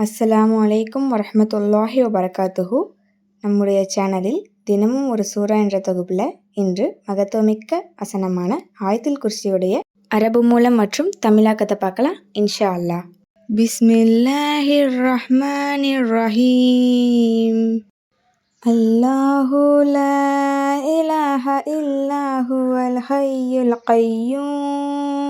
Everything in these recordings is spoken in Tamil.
அஸ்ஸலாமு அலைக்கும் வரமத்துல்லாஹி வபரகாத்துஹு. நம்முடைய சேனலில் தினமும் ஒரு சூரா என்ற தொகுப்பில் இன்று மகத்துவமிக்க வசனமான ஆயத்தில் குர்சியுடைய அரபு மூலம் மற்றும் தமிழாக்கத்தை பார்க்கலாம் இன்ஷா அல்லாஹ். பிஸ்மில்லாஹிர் ரஹ்மானி ரஹீம் அல்லாஹு லா இலாஹ இல்லாஹுவல் ஹய்யுல் கய்யூம்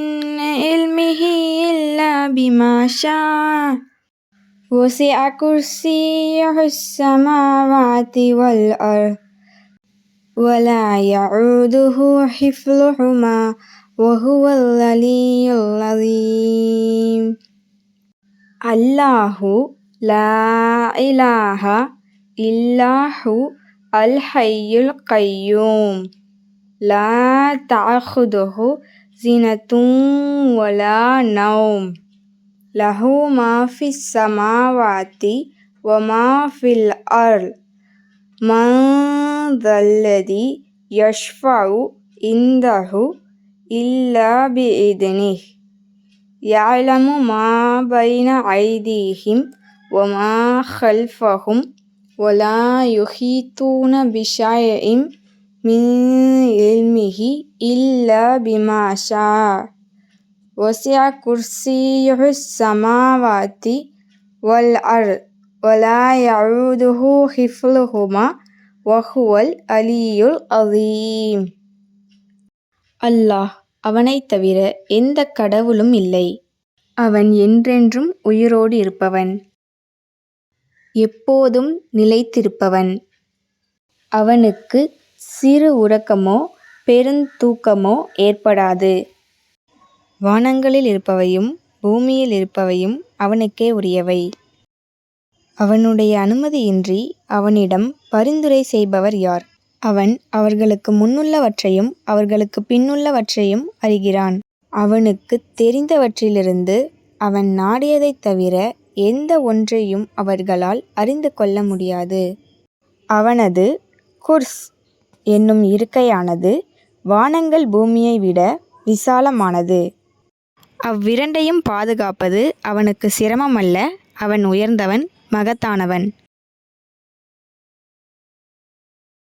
علمه إلا بما شاء وسع كرسيه السماوات والأرض ولا يعوده حفظهما وهو العلي العظيم الله لا إله إلا هو الحي القيوم لا تأخذه زنة ولا نوم له ما في السماوات وما في الأرض من ذا الذي يشفع عنده إلا بإذنه يعلم ما بين أيديهم وما خلفهم ولا يحيطون بشيء மின் இல்மிஹி இல்லா பிமாஷா. ஒசியா குர்சியு சமாவாத்தி வல் அர் வலாயூதுஹு ஹிஃப்லுஹுமா வஹுவல் அலியுல் அலீம். அல்லாஹ் அவனைத் தவிர எந்த கடவுளும் இல்லை. அவன் என்றென்றும் உயிரோடு இருப்பவன். எப்போதும் நிலைத்திருப்பவன். அவனுக்கு சிறு உறக்கமோ பெருந்தூக்கமோ ஏற்படாது. வானங்களில் இருப்பவையும் பூமியில் இருப்பவையும் அவனுக்கே உரியவை. அவனுடைய அனுமதியின்றி அவனிடம் பரிந்துரை செய்பவர் யார்? அவன் அவர்களுக்கு முன்னுள்ளவற்றையும் அவர்களுக்கு பின்னுள்ளவற்றையும் அறிகிறான். அவனுக்கு தெரிந்தவற்றிலிருந்து அவன் நாடியதைத் தவிர எந்த ஒன்றையும் அவர்களால் அறிந்து கொள்ள முடியாது. அவனது குர்ஸ். என்னும் இருக்கையானது வானங்கள் பூமியை விட விசாலமானது. அவ்விரண்டையும் பாதுகாப்பது அவனுக்கு சிரமமல்ல அவன் உயர்ந்தவன் மகத்தானவன்.